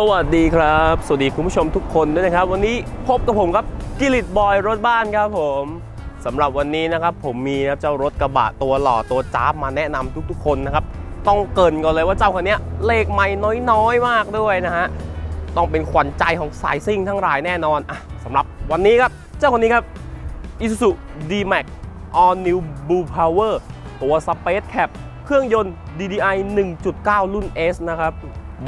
สวัสดีครับ สวัสดีคุณผู้ชมทุกคนด้วยนะครับ วันนี้พบกับผมครับกิริตบอยรถบ้านครับผมสำหรับวันนี้นะครับผมมีนะครับเจ้ารถกระบะตัวหล่อตัวจ้าบมาแนะนำทุกๆ คนนะครับ ต้องเกินก่อนเลยว่าเจ้าคันนี้เลขไม่น้อยๆมากด้วยนะฮะต้องเป็นขวัญใจของสายซิ่งทั้งหลายแน่นอนอะสำหรับวันนี้ครับเจ้าคนนี้ครับ Isuzu D-Max All New Blue Power ตัว Space Cap เครื่องยนต์ DDI 1.9 รุ่น S นะครับ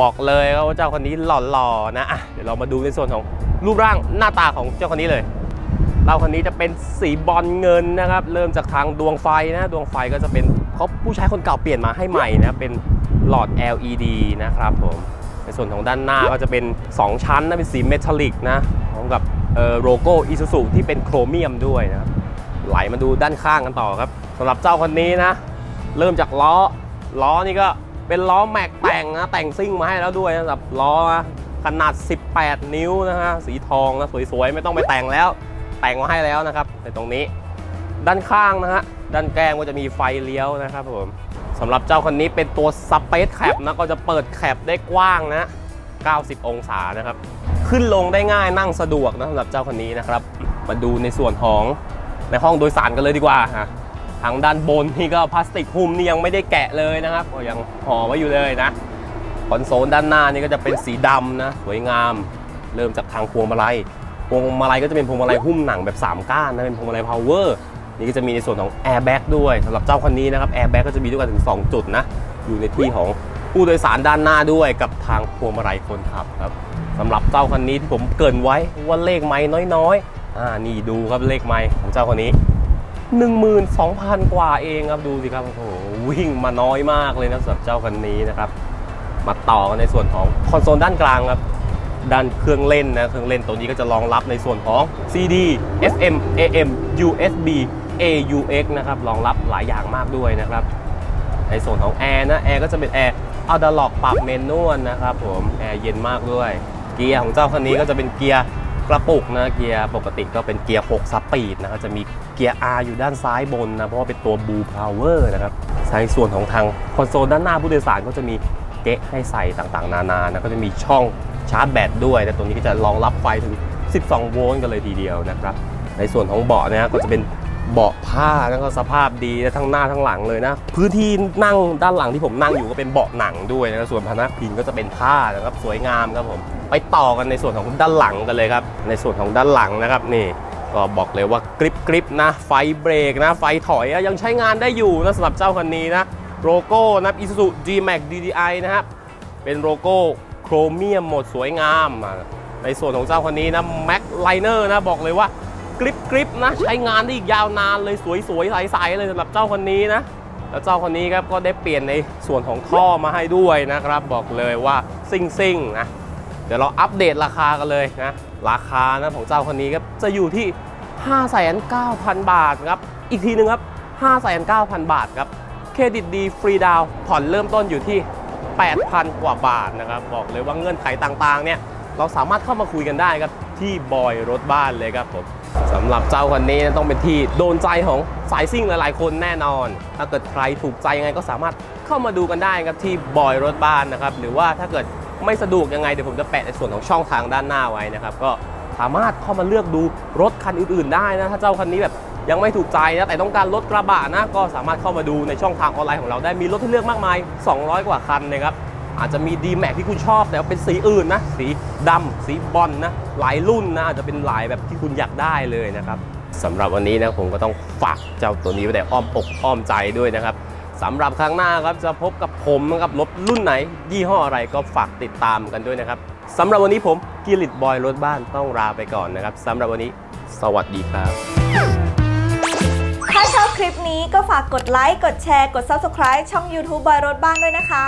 บอกเลยครับว่าเจ้าคนนี้หล่อๆนะะเดี๋ยวเรามาดูในส่วนของรูปร่างหน้าตาของเจ้าคนนี้เลยเราคนนี้จะเป็นสีบอลเงินนะครับ เริ่มจากทางดวงไฟนะ ดวงไฟก็จะเป็นเขาผู้ใช้คนเก่าเปลี่ยนมาให้ใหม่นะ เป็นหลอด LED นะครับผม ในส่วนของด้านหน้าก็จะเป็น 2 ชั้นนะ เป็นสีเมทัลลิกนะพร้อมกับโลโก้อิซูซุที่เป็นโครเมียมด้วยนะครับไหลมาดูด้านข้างกันต่อครับสำหรับเจ้าคนนี้นะ เริ่มจากล้อ ล้อนี่ก็ เป็นล้อแม็กแต่งนะแต่งซิ่งมาให้แล้วด้วยนะสำหรับล้อขนาด 18 นิ้วนะฮะสีทองนะสวยๆ ไม่ต้องไปแต่งแล้ว แต่งมาให้แล้วนะครับในตรงนี้ ด้านข้างนะฮะด้านแก้มก็จะมีไฟเลี้ยวนะครับผมสำหรับเจ้าคนนี้เป็นตัวสเปซแคปนะก็จะเปิดแคปได้กว้างนะ 90 องศานะครับ ขึ้นลงได้ง่ายนั่งสะดวกนะสำหรับเจ้าคนนี้นะครับ มาดูในส่วนของในห้องโดยสารกันเลยดีกว่าฮะ ทางด้านบนนี่ก็พลาสติกหุ้มนี่ยังไม่ได้แกะเลยนะครับก็ยังห่อไว้อยู่เลยนะคอนโซลด้านหน้านี่ก็จะเป็นสีดำนะสวยงาม เริ่มจากทางพวงมาลัยพวงมาลัยก็จะเป็นพวงมาลัยหุ้มหนังแบบ 3 ก้านนะเป็นพวงมาลัยพาวเวอร์นี่ก็จะมีในส่วนของแอร์แบ็กด้วยสำหรับเจ้าคันนี้นะครับแอร์แบ็กก็จะมีด้วยกันถึง 2 จุดนะอยู่ในที่ของผู้โดยสารด้านหน้าด้วยกับทางพวงมาลัยคนขับครับสำหรับเจ้าคันนี้ที่ผมเกินไว้ว่าเลขไม้น้อยๆอ่านี่ดูครับเลขไม้ของเจ้าคันนี้ 12,000 กว่าเองครับดูสิครับโอ้โหวิ่งมาน้อยมากเลยนะสำหรับเจ้าคันนี้นะครับมาต่อกันในส่วนของคอนโซลด้านกลางครับด้านเครื่องเล่นนะเครื่องเล่นตัวนี้ก็จะรองรับในส่วนของ CD FM AM USB AUX นะครับรองรับหลายอย่างมากด้วยนะครับ ในส่วนของแอร์นะแอร์ก็จะเป็นแอร์อัลดาล็อกปรับเมนนวลนะครับผมแอร์เย็นมากด้วย เกียร์ของเจ้าคันนี้ก็จะเป็นเกียร์ กระปุกนะเกียร์ปกติก็เป็นเกียร์ 6 สปีดนะครับจะมีเกียร์ R อยู่ด้านซ้ายบนนะ เพราะว่าเป็นตัว Blue Power นะครับในส่วนของทางคอนโซลด้านหน้าผู้โดยสารก็จะมีเก๊ะให้ใส่ต่างๆ นานานะก็จะมีช่องชาร์จแบตด้วยแต่ตัวนี้ก็จะรองรับไฟถึง 12 โวลต์กันเลยทีเดียวนะครับ ในส่วนของเบาะนะฮะก็จะเป็น เบาะผ้าแล้วก็สภาพดีทั้งหน้าทั้งหลังเลยนะ พื้นที่นั่งด้านหลังที่ผมนั่งอยู่ก็เป็นเบาะหนังด้วยนะส่วนพนักพิงก็จะเป็นผ้านะครับสวยงามครับผมไปต่อกันในส่วนของด้านหลังกันเลยครับ ในส่วนของด้านหลังนะครับนี่ก็บอกเลยว่ากริบกริบนะไฟเบรกนะ ไฟถอยยังใช้งานได้อยู่นะสำหรับเจ้าคันนี้นะโลโก้นะ Isuzu G-Max DDI นะครับเป็นโลโก้โครเมียมหมดสวยงาม ในส่วนของเจ้าคันนี้นะแม็กไลเนอร์นะบอกเลยว่า กริบกริบนะ ใช้งานได้อีกยาวนานเลยสวยๆใสๆเลยสำหรับเจ้าคนนี้นะ แล้วเจ้าคนนี้ครับก็ได้เปลี่ยนในส่วนของท่อมาให้ด้วยนะครับ บอกเลยว่าซิ่งซิ่งๆนะเดี๋ยวเราอัปเดตราคากันเลยนะ ราคานะของเจ้าคนนี้ครับจะอยู่ที่ 5,900 บาทครับ อีกทีหนึงครับ 5,900 บาทครับเครดิตดีฟรีดาวผ่อนเริ่มต้นอยู่ที่ 8,000 กว่าบาทนะครับ บอกเลยว่าเงื่อนไขต่างๆเนี่ยเราสามารถเข้ามาคุยกันได้ครับ ที่บอยรถบ้านเลยครับผม สำหรับเจ้าคันนี้ต้องเป็นที่โดนใจของสายซิ่งหลายๆ คนแน่นอน ถ้าเกิดใครถูกใจยังไงก็สามารถเข้ามาดูกันได้ครับที่บอยรถบ้านนะครับ หรือว่าถ้าเกิดไม่สะดวกยังไงเดี๋ยวผมจะแปะในส่วนของช่องทางด้านหน้าไว้นะครับ ก็สามารถเข้ามาเลือกดูรถคันอื่นๆ ได้นะ ถ้าเจ้าคันนี้แบบยังไม่ถูกใจนะแต่ต้องการรถกระบะนะ ก็สามารถเข้ามาดูในช่องทางออนไลน์ของเราได้มีรถให้เลือกมากมาย 200 กว่าคันนะครับ อาจจะมี d m a x ที่คุณชอบ แต่ว่าเป็นสีอื่นนะ สีดำสีบอลนะหลายรุ่นนะอาจจะเป็นหลายแบบที่คุณอยากได้เลยนะครับสำหรับวันนี้นะผมก็ต้องฝากเจ้าตัวนี้ไว้แต่อ้อมอกอ้อมใจด้วยนะครับสำหรับครั้งหน้าครับจะพบกับผมนะครับรถรุ่นไหน ยี่ห้ออะไรก็ฝากติดตามกันด้วยนะครับสำหรับวันนี้ผมกิริตบอยรถบ้านต้องลาไปก่อนนะครับสำหรับวันนี้ สวัสดีครับ ถ้าชอบคลิปนี้ก็ฝากกดไลค์ กดแชร์ กด Subscribe ช่อง YouTube บอยรถบ้านด้วยนะคะ